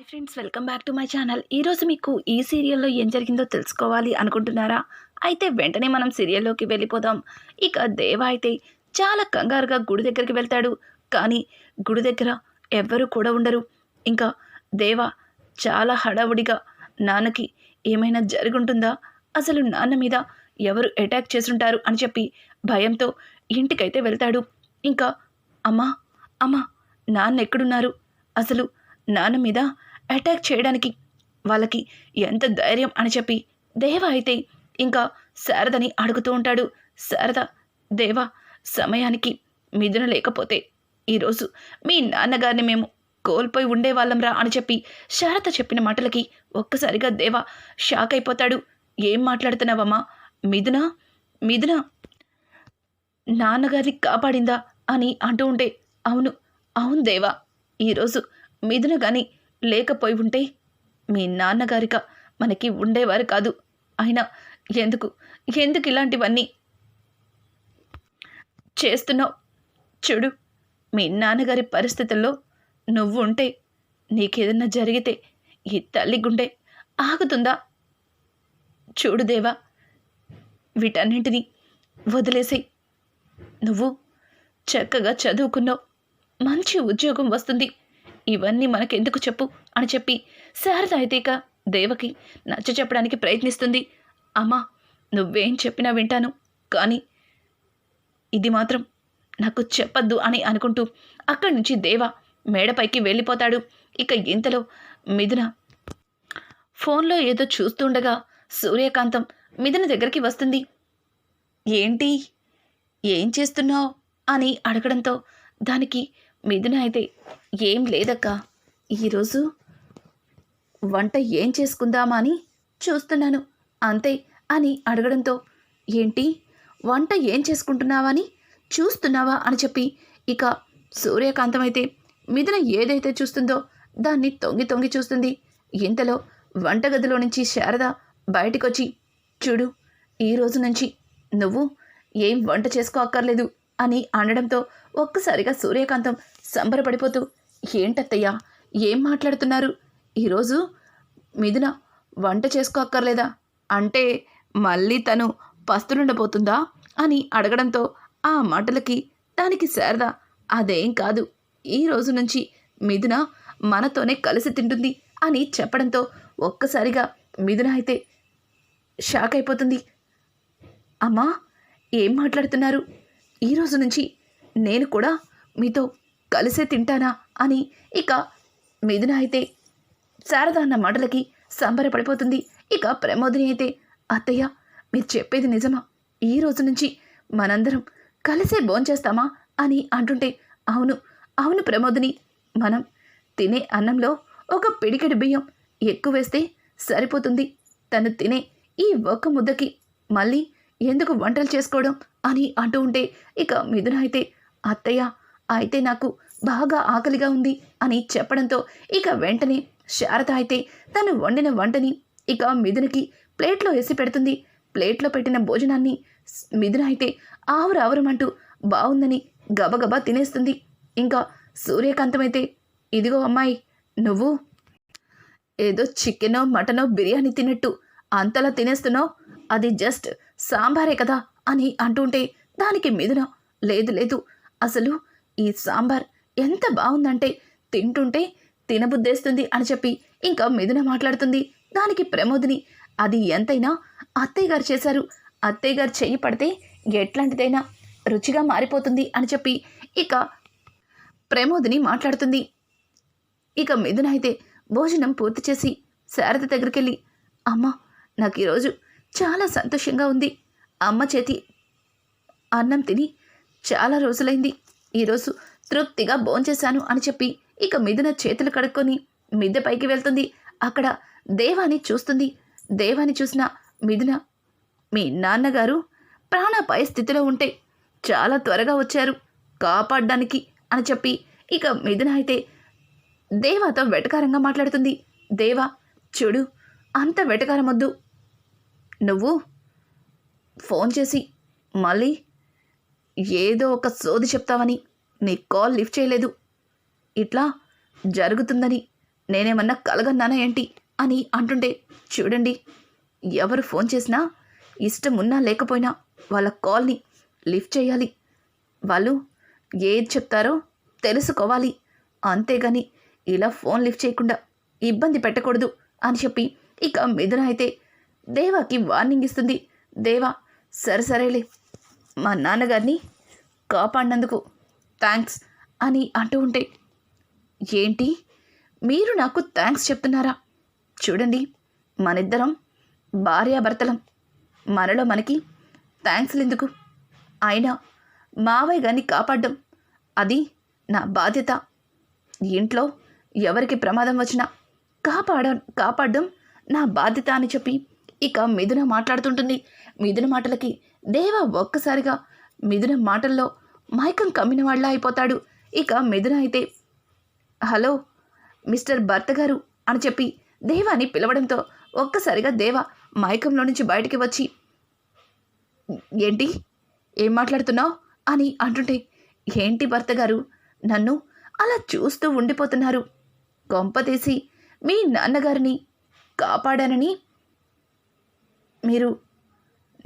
Hi friends welcome back to my channel. ఈరోజు మీకు ఈ సీరియల్లో ఏం జరిగిందో తెలుసుకోవాలి అనుకుంటున్నారా? అయితే వెంటనే మనం సీరియల్లోకి వెళ్ళిపోదాం. ఇక దేవ అయితే చాలా కంగారుగా గుడి దగ్గరికి వెళ్తాడు. కానీ గుడి దగ్గర ఎవ్వరూ కూడా ఉండరు. ఇంకా దేవ చాలా హడావుడిగా నాన్నకి ఏమైనా జరుగుంటుందా? అసలు నాన్న మీద ఎవరు అటాక్ చేసుంటారు అని చెప్పి భయంతో ఇంటికైతే వెళ్తాడు. ఇంకా అమ్మా అమ్మా నాన్న ఎక్కడున్నారు? అసలు నాన్న మీద అటాక్ చేయడానికి వాళ్ళకి ఎంత ధైర్యం అని చెప్పి దేవ అయితే ఇంకా శారదని అడుగుతూ ఉంటాడు. శారద దేవ సమయానికి మిథున లేకపోతే ఈరోజు మీ నాన్నగారిని మేము కోల్పోయి ఉండేవాళ్ళంరా అని చెప్పి శారద చెప్పిన మాటలకి ఒక్కసారిగా దేవ షాక్ అయిపోతాడు. ఏం మాట్లాడుతున్నావమ్మా? మిథున? మిథున? నాన్నగారిని కాపాడిందా? అని అంటూ ఉంటే అవును అవును దేవా. ఈరోజు మిథున కానీ లేకపోయి ఉంటే మీ నాన్నగారిక మనకి ఉండేవారు కాదు. అయినా ఎందుకు? ఎందుకు ఇలాంటివన్నీ చేస్తున్నావు? చూడు మీ నాన్నగారి పరిస్థితుల్లో నువ్వు ఉంటే నీకేదన్నా జరిగితే ఈ తల్లి గుండె ఆగుతుందా? చూడు దేవా వీటన్నింటినీ వదిలేసే నువ్వు చక్కగా చదువుకున్నావు. మంచి ఉద్యోగం వస్తుంది. ఇవన్నీ మనకెందుకు చెప్పు? అని చెప్పి శారద అయితే దేవకి నచ్చ చెప్పడానికి ప్రయత్నిస్తుంది. అమ్మా నువ్వేం చెప్పినా వింటాను కానీ ఇది మాత్రం నాకు చెప్పద్దు అని అనుకుంటూ అక్కడి నుంచి దేవ మేడపైకి వెళ్ళిపోతాడు. ఇక ఇంతలో మిథున ఫోన్లో ఏదో చూస్తుండగా సూర్యకాంతం మిథున దగ్గరికి వస్తుంది. ఏంటి? ఏం చేస్తున్నావు? అని అడగడంతో దానికి మిథున అయితే ఏం లేదక్కా. ఈరోజు వంట ఏం చేసుకుందామా అని చూస్తున్నాను. అంతే అని అడగడంతో ఏంటి? వంట ఏం చేసుకుంటున్నావా అని చూస్తున్నావా? అని చెప్పి ఇక సూర్యకాంతం అయితే మిథున ఏదైతే చూస్తుందో దాన్ని తొంగి తొంగి చూస్తుంది. ఇంతలో వంటగదిలో నుంచి శారద బయటికొచ్చి చూడు ఈ రోజు నుంచి నువ్వు ఏం వంట చేసుకో అక్కర్లేదు. అని అనడంతో ఒక్కసారిగా సూర్యకాంతం సంబరపడిపోతూ ఏంటత్తయ్యా ఏం మాట్లాడుతున్నారు? ఈరోజు మిథున వంట చేసుకోక్కర్లేదా? అంటే మళ్ళీ తను పస్తులుండబోతుందా? అని అడగడంతో ఆ మాటలకి దానికి శారద అదేం కాదు ఈ రోజు నుంచి మిథున మనతోనే కలిసి తింటుంది అని చెప్పడంతో ఒక్కసారిగా మిథున అయితే షాక్ అయిపోతుంది అమ్మా ఏం మాట్లాడుతున్నారు? ఈ రోజు నుంచి నేను కూడా మీతో కలిసే తింటానా అని ఇక మిథున అయితే శారద అన్న మాటలకి సంబరపడిపోతుంది. ఇక ప్రమోదిని అయితే అత్తయ్య మీరు చెప్పేది నిజమా? ఈ రోజు నుంచి మనందరం కలిసే భోంచేస్తామా? అని అంటుంటే అవును అవును ప్రమోదిని మనం తినే అన్నంలో ఒక పిడికెడు బియ్యం ఎక్కువ వేస్తే సరిపోతుంది. తను తినే ఈ ఒక్క ముద్దకి మళ్ళీ ఎందుకు వంటలు చేసుకోవడం? అని అంటూ ఉంటే ఇక మిథున అయితే అత్తయ్య అయితే నాకు బాగా ఆకలిగా ఉంది అని చెప్పడంతో ఇక వెంటనే శారద అయితే తను వండిన వంటని ఇక మిథునకి ప్లేట్లో వేసి పెడుతుంది. ప్లేట్లో పెట్టిన భోజనాన్ని మిథున అయితే ఆవురావురమంటూ బాగుందని గబగబా తినేస్తుంది. ఇంకా సూర్యకాంతం అయితే ఇదిగో అమ్మాయి నువ్వు ఏదో చికెనో మటనో బిర్యానీ తిన్నట్టు అంతలా తినేస్తున్నావు. అది జస్ట్ సాంబారే కదా అని అంటుంటే దానికి మిథున లేదు లేదు అసలు ఈ సాంబార్ ఎంత బాగుందంటే తింటుంటే తినబుద్దేస్తుంది అని చెప్పి ఇంకా మిథున మాట్లాడుతుంది. దానికి ప్రమోదిని అది ఎంతైనా అత్తయ్య గారు చేశారు. అత్తయ్య గారు చెయ్యి పడితే ఎట్లాంటిదైనా రుచిగా మారిపోతుంది అని చెప్పి ఇక ప్రమోదిని మాట్లాడుతుంది. ఇక మిథున అయితే భోజనం పూర్తి చేసి శారద దగ్గరికి వెళ్ళి అమ్మ నాకు ఈరోజు చాలా సంతోషంగా ఉంది. అమ్మ చేతి అన్నం తిని చాలా రోజులైంది. ఈరోజు తృప్తిగా భోంచేశాను అని చెప్పి ఇక మిథున చేతులు కడుక్కొని మిద్దె పైకి వెళ్తుంది. అక్కడ దేవాని చూస్తుంది. దేవాని చూసిన మిథున మీ నాన్నగారు ప్రాణాపాయ స్థితిలో ఉంటే చాలా త్వరగా వచ్చారు కాపాడడానికి అని చెప్పి ఇక మిథున అయితే దేవాతో వెటకారంగా మాట్లాడుతుంది. దేవా చూడు అంత వెటకారం వద్దు నువ్వు ఫోన్ చేసి మళ్ళీ ఏదో ఒక సోది చెప్తావని నీ కాల్ లిఫ్ట్ చేయలేదు. ఇట్లా జరుగుతుందని నేనేమన్నా కలగన్నానా ఏంటి అని అంటుంటే చూడండి ఎవరు ఫోన్ చేసినా ఇష్టం ఉన్నా లేకపోయినా వాళ్ళ కాల్ని లిఫ్ట్ చేయాలి. వాళ్ళు ఏది చెప్తారో తెలుసుకోవాలి. అంతేగాని ఇలా ఫోన్ లిఫ్ట్ చేయకుండా ఇబ్బంది పెట్టకూడదు అని చెప్పి ఇక మిథున అయితే దేవాకి వార్నింగ్ ఇస్తుంది. దేవా సరే సరేలే. మా నాన్నగారిని కాపాడినందుకు థ్యాంక్స్ అని అంటూ ఉంటే ఏంటి? మీరు నాకు థ్యాంక్స్ చెప్తున్నారా? చూడండి మనిద్దరం భార్యాభర్తలం. మనలో మనకి థ్యాంక్స్లు ఎందుకు అయినా మావయ్య గారిని కాపాడడం అది నా బాధ్యత. ఇంట్లో ఎవరికి ప్రమాదం వచ్చినా కాపాడ కాపాడడం నా బాధ్యత అని చెప్పి ఇక మిథున మాట్లాడుతుంటుంది మిథున మాటలకి దేవ ఒక్కసారిగా మిథున మాటల్లో మైకం కమ్మిన వాళ్ళ అయిపోతాడు. ఇక మిథున అయితే హలో మిస్టర్ భర్త గారు అని చెప్పి దేవాని పిలవడంతో ఒక్కసారిగా దేవ మైకంలో నుంచి బయటికి వచ్చి ఏంటి? ఏం మాట్లాడుతున్నావు? అని అంటుంటే ఏంటి భర్త గారు నన్ను అలా చూస్తూ ఉండిపోతున్నారు. కొంపతీసి మీ నాన్నగారిని కాపాడానని మీరు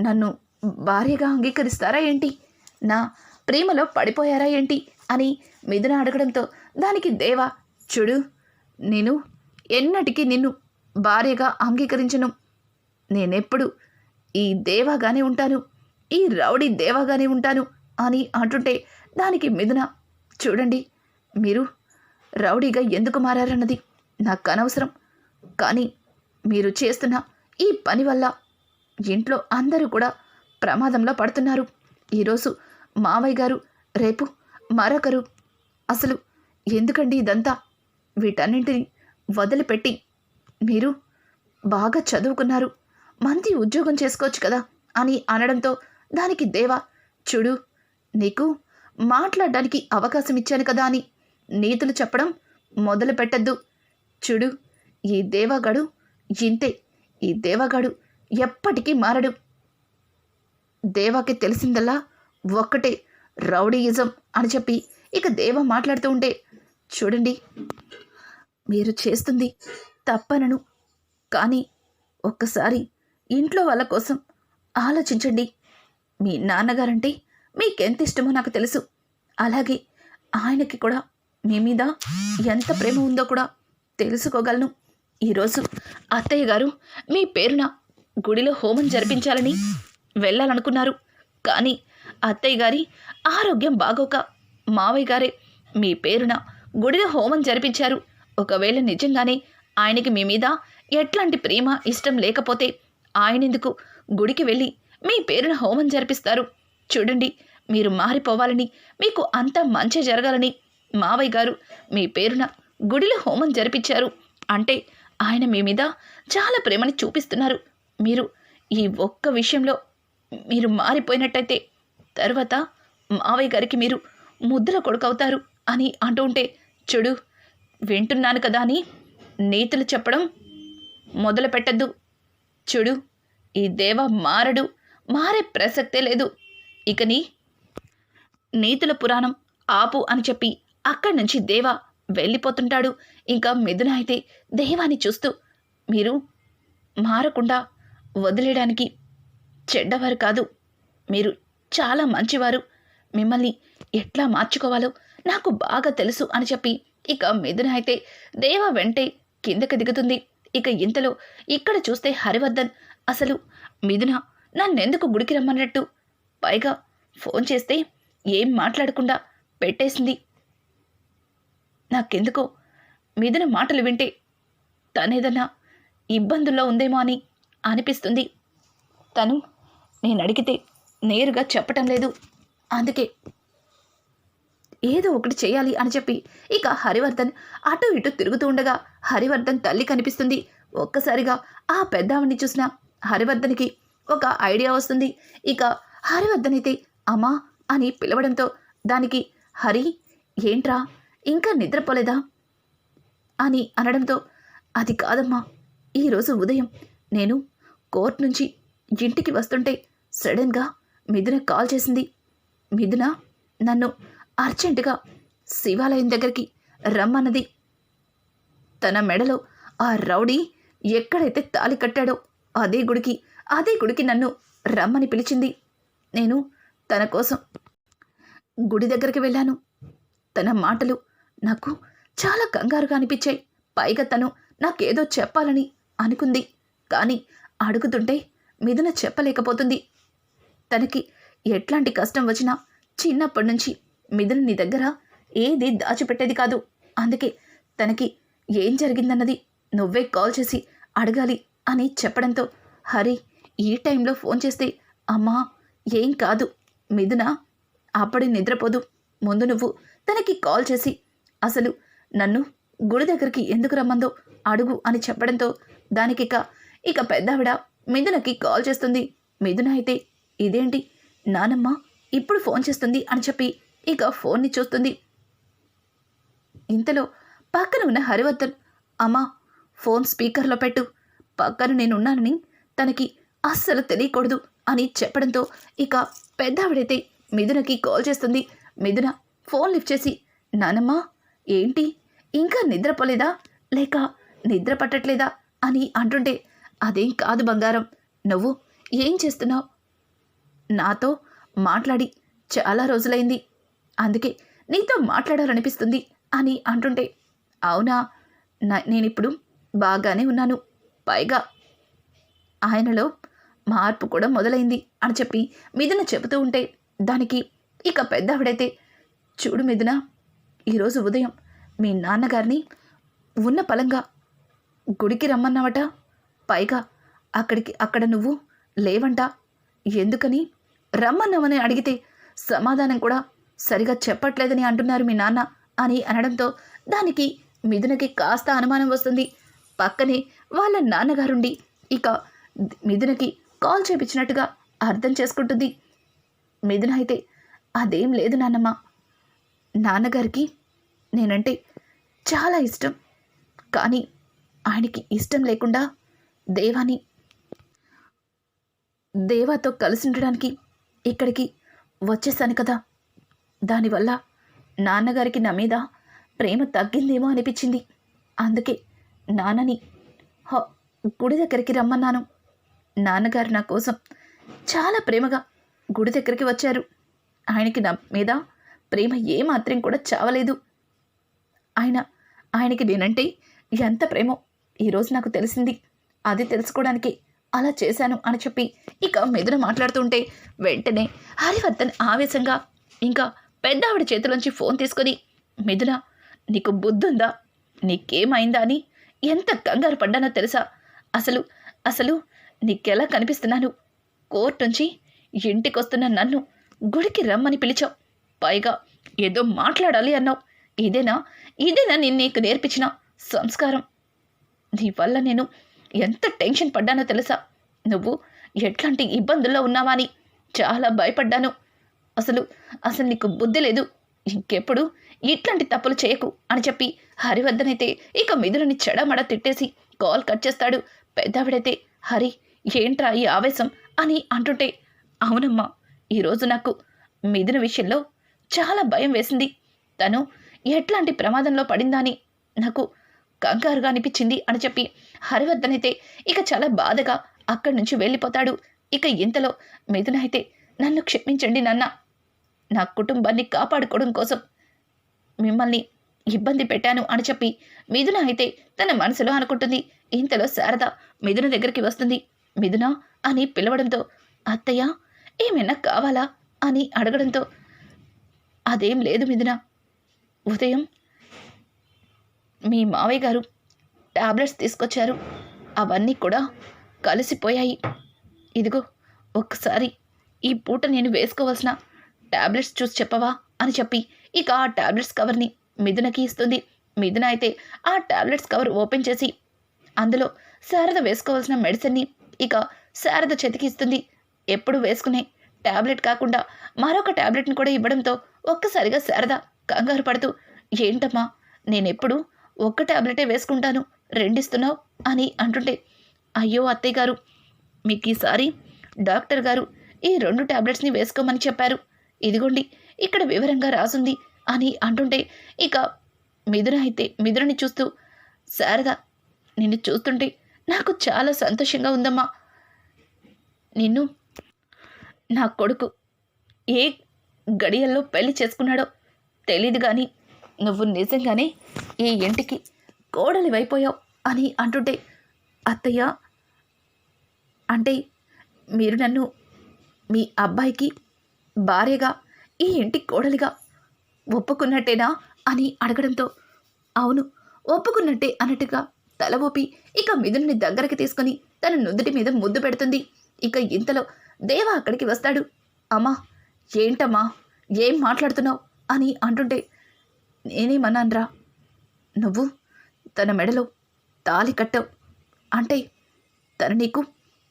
నన్ను భార్యగా అంగీకరిస్తారా ఏంటి? నా ప్రేమలో పడిపోయారా ఏంటి? అని మిథున అడగడంతో దానికి దేవా చూడు నేను ఎన్నటికీ నిన్ను భార్యగా అంగీకరించను. నేనెప్పుడు ఈ దేవాగానే ఉంటాను ఈ రౌడీ దేవాగానే ఉంటాను అని అంటుంటే దానికి మిథున చూడండి మీరు రౌడీగా ఎందుకు మారారన్నది నాకు అనవసరం కానీ మీరు చేస్తున్న ఈ పని వల్ల ఇంట్లో అందరూ కూడా ప్రమాదంలో పడుతున్నారు. ఈరోజు మావయ్య గారు రేపు మరొకరు. అసలు ఎందుకండి ఇదంతా? వీటన్నింటిని వదిలిపెట్టి మీరు బాగా చదువుకున్నారు. మంచి ఉద్యోగం చేసుకోవచ్చు కదా అని అనడంతో దానికి దేవా చూడు నీకు మాట్లాడడానికి అవకాశం ఇచ్చాను కదా అని నీతులు చెప్పడం మొదలు పెట్టద్దు చూడు ఈ దేవాగాడు ఇంతే. ఈ దేవాగాడు ఎప్పటికీ మారడు. దేవాకి తెలిసిందల్లా ఒక్కటే రౌడీయిజం అని చెప్పి ఇక దేవ మాట్లాడుతూ ఉంటే చూడండి మీరు చేస్తుంది తప్పనను. కానీ ఒక్కసారి ఇంట్లో వాళ్ళ కోసం ఆలోచించండి. మీ నాన్నగారంటే మీకెంత ఇష్టమో నాకు తెలుసు. అలాగే ఆయనకి కూడా మీ మీద ఎంత ప్రేమ ఉందో కూడా తెలుసుకోగలను. ఈరోజు అత్తయ్య గారు మీ పేరున గుడిలో హోమం జరిపించాలని వెళ్ళాలనుకున్నారు. కానీ అత్తయ్య గారి ఆరోగ్యం బాగోక మావయ్య గారే మీ పేరున గుడిలో హోమం జరిపించారు. ఒకవేళ నిజంగానే ఆయనకి మీ మీద ఎట్లాంటి ప్రేమ ఇష్టం లేకపోతే ఆయనెందుకు గుడికి వెళ్ళి మీ పేరున హోమం జరిపిస్తారు? చూడండి మీరు మారిపోవాలని మీకు అంత మంచి జరగాలని మావయ్య గారు మీ పేరున గుడిలో హోమం జరిపించారు. అంటే ఆయన మీ మీద చాలా ప్రేమని చూపిస్తున్నారు. మీరు ఈ ఒక్క విషయంలో మీరు మారిపోయినట్టయితే తర్వాత మావయ్య గారికి మీరు ముద్ర కొడుకవుతారు అని అంటూ ఉంటే చూడు వింటున్నాను కదా అని నీతులు చెప్పడం మొదలు పెట్టద్దు చూడు ఈ దేవ మారడు మారే ప్రసక్తే లేదు. ఇకని నీతుల పురాణం ఆపు అని చెప్పి అక్కడి నుంచి దేవ వెళ్ళిపోతుంటాడు. ఇంకా మిథున అయితే దేవాన్ని చూస్తూ మీరు మారకుండా వదిలేయడానికి చెడ్డవారు కాదు. మీరు చాలా మంచివారు. మిమ్మల్ని ఎట్లా మార్చుకోవాలో నాకు బాగా తెలుసు అని చెప్పి ఇక మిథున అయితే దేవ వెంటే కిందకి దిగుతుంది. ఇక ఇంతలో ఇక్కడ చూస్తే హరివర్ధన్ అసలు మిథున నన్నెందుకు గుడికి రమ్మన్నట్టు? పైగా ఫోన్ చేస్తే ఏం మాట్లాడకుండా పెట్టేసింది. నాకెందుకో మిథున మాటలు వింటే తనేదన్నా ఇబ్బందుల్లో ఉందేమో అని అనిపిస్తుంది. తను నేను అడిగితే నేరుగా చెప్పటం లేదు. అందుకే ఏదో ఒకటి చేయాలి అని చెప్పి ఇక హరివర్ధన్ అటు ఇటు తిరుగుతూ ఉండగా హరివర్ధన్ తల్లి కనిపిస్తుంది. ఒక్కసారిగా ఆ పెద్దావిని చూసిన హరివర్ధన్కి ఒక ఐడియా వస్తుంది. ఇక హరివర్ధన్ అయితే అమ్మా అని పిలవడంతో దానికి హరి ఏంట్రా ఇంకా నిద్రపోలేదా? అని అనడంతో అది కాదమ్మా ఈరోజు ఉదయం నేను కోర్ట్ నుంచి ఇంటికి వస్తుంటే సడన్గా మిథున కాల్ చేసింది. మిథున నన్ను అర్జెంటుగా శివాలయం దగ్గరికి రమ్మన్నది. తన మెడలో ఆ రౌడీ ఎక్కడైతే తాలి కట్టాడో అదే గుడికి అదే గుడికి నన్ను రమ్మని పిలిచింది. నేను తన కోసం గుడి దగ్గరికి వెళ్ళాను. తన మాటలు నాకు చాలా కంగారుగా అనిపించాయి. పైగా తను నాకేదో చెప్పాలని అనుకుంది. కానీ అడుగుతుంటే మిథున చెప్పలేకపోతుంది. తనకి ఎట్లాంటి కష్టం వచ్చినా చిన్నప్పటి నుంచి మిథున నీ దగ్గర ఏది దాచిపెట్టేది కాదు. అందుకే తనకి ఏం జరిగిందన్నది నువ్వే కాల్ చేసి అడగాలి అని చెప్పడంతో హరి ఈ టైంలో ఫోన్ చేస్తే అమ్మా ఏం కాదు. మిథున అప్పటి నిద్రపోదు. ముందు నువ్వు తనకి కాల్ చేసి అసలు నన్ను గుడి దగ్గరికి ఎందుకు రమ్మందో అడుగు అని చెప్పడంతో దానికిక ఇక పెద్దావిడ మిథునకి కాల్ చేస్తుంది. మిథున అయితే ఇదేంటి? నానమ్మ ఇప్పుడు ఫోన్ చేస్తుంది అని చెప్పి ఇక ఫోన్ని చూస్తుంది. ఇంతలో పక్కన ఉన్న హరివర్ధన్ అమ్మా ఫోన్ స్పీకర్లో పెట్టు. పక్కన నేనున్నానని తనకి అస్సలు తెలియకూడదు అని చెప్పడంతో ఇక పెద్దావిడైతే మిథునకి కాల్ చేస్తుంది. మిథున ఫోన్ లిఫ్ట్ చేసి నానమ్మ ఏంటి? ఇంకా నిద్రపోలేదా? లేక నిద్ర పట్టట్లేదా? అని అంటుంటే అదేం కాదు బంగారం. నువ్వు ఏం చేస్తున్నావు? నాతో మాట్లాడి చాలా రోజులైంది. అందుకే నీతో మాట్లాడాలనిపిస్తుంది అని అంటుంటే అవునా? నేనిప్పుడు బాగానే ఉన్నాను. పైగా ఆయనలో మార్పు కూడా మొదలైంది అని చెప్పి మిథున చెబుతూ ఉంటే దానికి ఇక పెద్దావిడైతే చూడు మిథున ఈరోజు ఉదయం మీ నాన్నగారిని ఉన్న పలంగా గుడికి రమ్మన్నావట. పైగా అక్కడికి అక్కడ నువ్వు లేవంట. ఎందుకని? రమ్మన్నామని అడిగితే సమాధానం కూడా సరిగా చెప్పట్లేదని అంటున్నారు మీ నాన్న అని అనడంతో దానికి మిథునకి కాస్త అనుమానం వస్తుంది. పక్కనే వాళ్ళ నాన్నగారుండి ఇక మిథునకి కాల్ చేపించినట్టుగా అర్థం చేసుకుంటుంది. మిథున అయితే అదేం లేదు నాన్నమ్మ. నాన్నగారికి నేనంటే చాలా ఇష్టం. కానీ ఆయనకి ఇష్టం లేకుండా దేవాని దేవాతో కలిసి ఉండడానికి ఇక్కడికి వచ్చేసాను కదా. దానివల్ల నాన్నగారికి నా మీద ప్రేమ తగ్గిందేమో అనిపించింది. అందుకే నాన్నని గుడి దగ్గరికి రమ్మన్నాను. నాన్నగారు నా కోసం చాలా ప్రేమగా గుడి దగ్గరికి వచ్చారు. ఆయనకి నా మీద ప్రేమ ఏమాత్రం కూడా చావలేదు. ఆయన ఆయనకి నేనంటే ఎంత ప్రేమో ఈరోజు నాకు తెలిసింది. అది తెలుసుకోవడానికి అలా చేశాను అని చెప్పి ఇక మెదున మాట్లాడుతుంటే వెంటనే హరివర్ధన్ ఆవేశంగా ఇంకా పెద్దావిడ చేతిలోంచి ఫోన్ తీసుకొని మిథున నీకు బుద్ధుందా? నీకేమైందా అని ఎంత కంగారు పడ్డానో తెలుసా? అసలు అసలు నీకెలా కనిపిస్తున్నాను? కోర్టు నుంచి ఇంటికొస్తున్న నన్ను గుడికి రమ్మని పిలిచావు. పైగా ఏదో మాట్లాడాలి అన్నావు. ఇదేనా? ఇదేనా నేను నీకు నేర్పించిన సంస్కారం? నీ వల్ల నేను ఎంత టెన్షన్ పడ్డానో తెలుసా? నువ్వు ఎట్లాంటి ఇబ్బందుల్లో ఉన్నావా అని చాలా భయపడ్డాను. అసలు అసలు నీకు బుద్ధి లేదు. ఇంకెప్పుడు ఇట్లాంటి తప్పులు చేయకు అని చెప్పి హరివర్ధనైతే ఇక మిథులని చెడమడ తిట్టేసి కాల్ కట్ చేస్తాడు. పెద్దవిడైతే హరి ఏంట్రా ఈ ఆవేశం? అని అంటుంటే అవునమ్మా ఈరోజు నాకు మిథున విషయంలో చాలా భయం వేసింది. తను ఎట్లాంటి ప్రమాదంలో పడిందా అని నాకు కంగారుగా అనిపించింది అని చెప్పి హరివర్ధన్ అయితే ఇక చాలా బాధగా అక్కడి నుంచి వెళ్ళిపోతాడు. ఇక ఇంతలో మిథున అయితే నన్ను క్షమించండి నాన్న. నా కుటుంబాన్ని కాపాడుకోవడం కోసం మిమ్మల్ని ఇబ్బంది పెట్టాను అని చెప్పి మిథున అయితే తన మనసులో అనుకుంటుంది. ఇంతలో శారద మిథున దగ్గరికి వస్తుంది. మిథున అని పిలవడంతో అత్తయ్య ఏమైనా కావాలా? అని అడగడంతో అదేం లేదు మిథున. ఉదయం మీ మావయ్య గారు టాబ్లెట్స్ తీసుకొచ్చారు. అవన్నీ కూడా కలిసిపోయాయి. ఇదిగో ఒక్కసారి ఈ పూట నేను వేసుకోవాల్సిన టాబ్లెట్స్ చూసి చెప్పవా అని చెప్పి ఇక ఆ టాబ్లెట్స్ కవర్ని మిథునకి ఇస్తుంది. మిథున అయితే ఆ టాబ్లెట్స్ కవర్ ఓపెన్ చేసి అందులో శారద వేసుకోవాల్సిన మెడిసిన్ని ఇక శారద చేతికి ఇస్తుంది. ఎప్పుడు వేసుకునే టాబ్లెట్ కాకుండా మరొక టాబ్లెట్ని కూడా ఇవ్వడంతో ఒక్కసారిగా శారద కంగారు పడుతూ ఏంటమ్మా నేనెప్పుడు ఒక్క టాబ్లెటే వేసుకుంటాను రెండిస్తున్నావు అని అంటుంటే అయ్యో అత్తయ్య గారు మీకు ఈసారి డాక్టర్ గారు ఈ రెండు టాబ్లెట్స్ని వేసుకోమని చెప్పారు. ఇదిగోండి ఇక్కడ వివరంగా రాసుంది అని అంటుంటే ఇక మిథున అయితే మిథునని చూస్తూ శారద నిన్ను చూస్తుంటే నాకు చాలా సంతోషంగా ఉందమ్మా. నిన్ను నా కొడుకు ఏ గడియల్లో పెళ్ళి చేసుకున్నాడో తెలీదు కానీ నువ్వు నిజంగానే ఈ ఇంటికి కోడలివైపోయావు అని అంటుంటే అత్తయ్య అంటే మీరు నన్ను మీ అబ్బాయికి భార్యగా ఈ ఇంటి కోడలిగా ఒప్పుకున్నట్టేనా అని అడగడంతో అవును ఒప్పుకున్నట్టే అన్నట్టుగా తల ఊపి ఇక మిథున్ని దగ్గరికి తీసుకొని తన నుదుటి మీద ముద్దు పెడుతుంది. ఇక ఇంతలో దేవ అక్కడికి వస్తాడు. అమ్మా ఏంటమ్మా ఏం మాట్లాడుతున్నావు అని అంటుంటే నేనేమన్నాన్రా? నువ్వు తన మెడలో తాలి కట్టావు. అంటే తన నీకు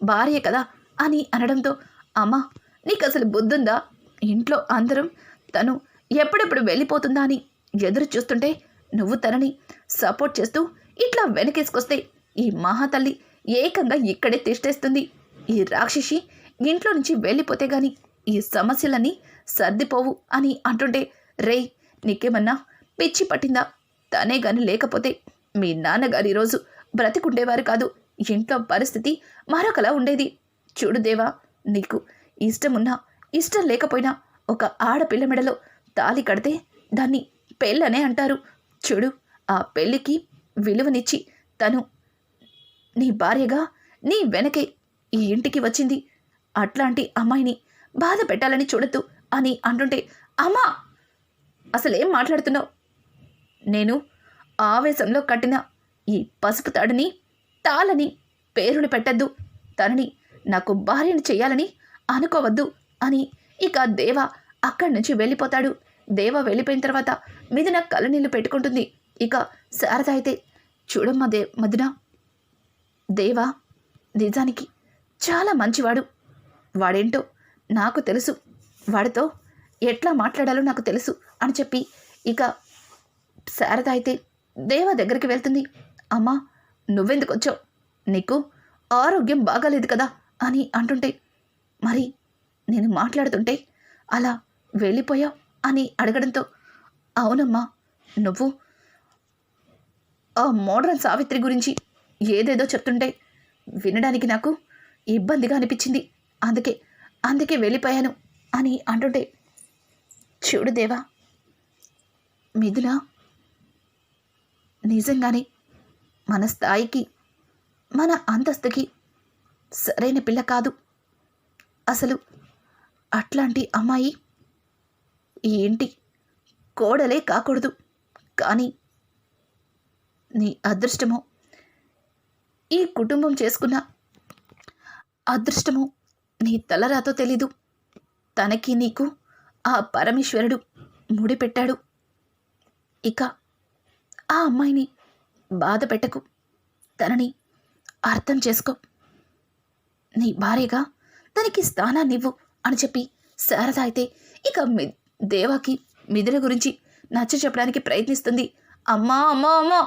భార్య కదా అని అనడంతో అమ్మా నీకు అసలు బుద్ధుందా? ఇంట్లో అందరం తను ఎప్పుడెప్పుడు వెళ్ళిపోతుందా అని ఎదురు చూస్తుంటే నువ్వు తనని సపోర్ట్ చేస్తూ ఇట్లా వెనకేసుకొస్తే ఈ మహాతల్లి ఏకంగా ఇక్కడే తిష్టేస్తుంది. ఈ రాక్షసి ఇంట్లో నుంచి వెళ్ళిపోతే గాని ఈ సమస్యలన్నీ సర్దిపోవు అని అంటుంటే రేయ్ నీకేమన్నా పిచ్చి పట్టిందా? తనే గాని లేకపోతే మీ నాన్నగారు ఈరోజు బ్రతికుండేవారు కాదు. ఇంట్లో పరిస్థితి మరొకలా ఉండేది. చూడు దేవా నీకు ఇష్టమున్నా ఇష్టం లేకపోయినా ఒక ఆడపిల్ల మెడలో తాలి కడితే దాన్ని పెళ్ళనే అంటారు. చూడు ఆ పెళ్ళికి విలువనిచ్చి తను నీ భార్యగా నీ వెనకే ఈ ఇంటికి వచ్చింది. అట్లాంటి అమ్మాయిని బాధ పెట్టాలని చూడద్దు అని అంటుంటే అమ్మా! అసలేం మాట్లాడుతున్నావు? నేను ఆవేశంలో కట్టిన ఈ పసుపు తాడిని తాళని పేరుని పెట్టద్దు. తనని నాకు భార్యను చేయాలని అనుకోవద్దు అని ఇక దేవ అక్కడి నుంచి వెళ్ళిపోతాడు. దేవ వెళ్ళిపోయిన తర్వాత మిథున కళ్ళనీళ్ళు పెట్టుకుంటుంది. ఇక శారద అయితే చూడమ్మా దే మధున దేవా నిజానికి చాలా మంచివాడు. వాడేంటో నాకు తెలుసు. వాడితో ఎట్లా మాట్లాడాలో నాకు తెలుసు అని చెప్పి ఇక శారద అయితే దేవ దగ్గరికి వెళ్తుంది. అమ్మా నువ్వెందుకు వచ్చావు? నీకు ఆరోగ్యం బాగాలేదు కదా అని అంటుంటే మరి నేను మాట్లాడుతుంటే అలా వెళ్ళిపోయావు అని అడగడంతో అవునమ్మా నువ్వు ఆ మోడ్రన్ సావిత్రి గురించి ఏదేదో చెప్తుంటే వినడానికి నాకు ఇబ్బందిగా అనిపించింది. అందుకే అందుకే వెళ్ళిపోయాను అని అంటుంటే చూడు దేవా మిథున నిజంగానే మన స్థాయికి మన అంతస్తుకి సరైన పిల్ల కాదు. అసలు అట్లాంటి అమ్మాయి ఈ ఇంటి కోడలే కాకూడదు. కానీ నీ అదృష్టమో ఈ కుటుంబం చేసుకున్న అదృష్టమో నీ తలరాతో తెలీదు. తనకి నీకు ఆ పరమేశ్వరుడు ముడిపెట్టాడు. ఇక ఆ అమ్మాయిని బాధ పెట్టకు. తనని అర్థం చేసుకో. నీ భార్యగా తనకి స్థానాన్నివ్వు అని చెప్పి శారద అయితే ఇక మి దేవాకి మిథున గురించి నచ్చ చెప్పడానికి ప్రయత్నిస్తుంది. అమ్మా అమ్మా అమ్మా!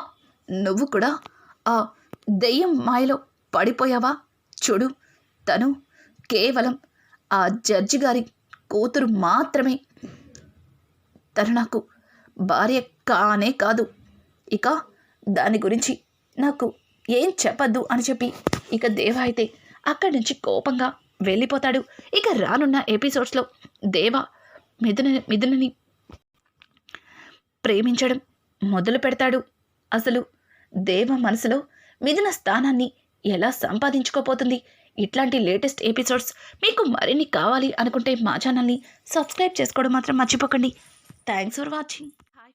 నువ్వు కూడా ఆ దెయ్యం మాయలో పడిపోయావా? చూడు తను కేవలం ఆ జడ్జి గారి కూతురు మాత్రమే. తను నాకు భార్య కానే కాదు. ఇక దాని గురించి నాకు ఏం చెప్పద్దు అని చెప్పి ఇక దేవ అయితే అక్కడి నుంచి కోపంగా వెళ్ళిపోతాడు. ఇక రానున్న ఎపిసోడ్స్లో దేవ మిథున మిథునని ప్రేమించడం మొదలు పెడతాడు. అసలు దేవ మనసులో మిథున స్థానాన్ని ఎలా సంపాదించుకోపోతుంది ఇట్లాంటి లేటెస్ట్ ఎపిసోడ్స్ మీకు మరిన్ని కావాలి అనుకుంటే మా ఛానల్ని సబ్స్క్రైబ్ చేసుకోవడం మాత్రం మర్చిపోకండి. Thanks for watching.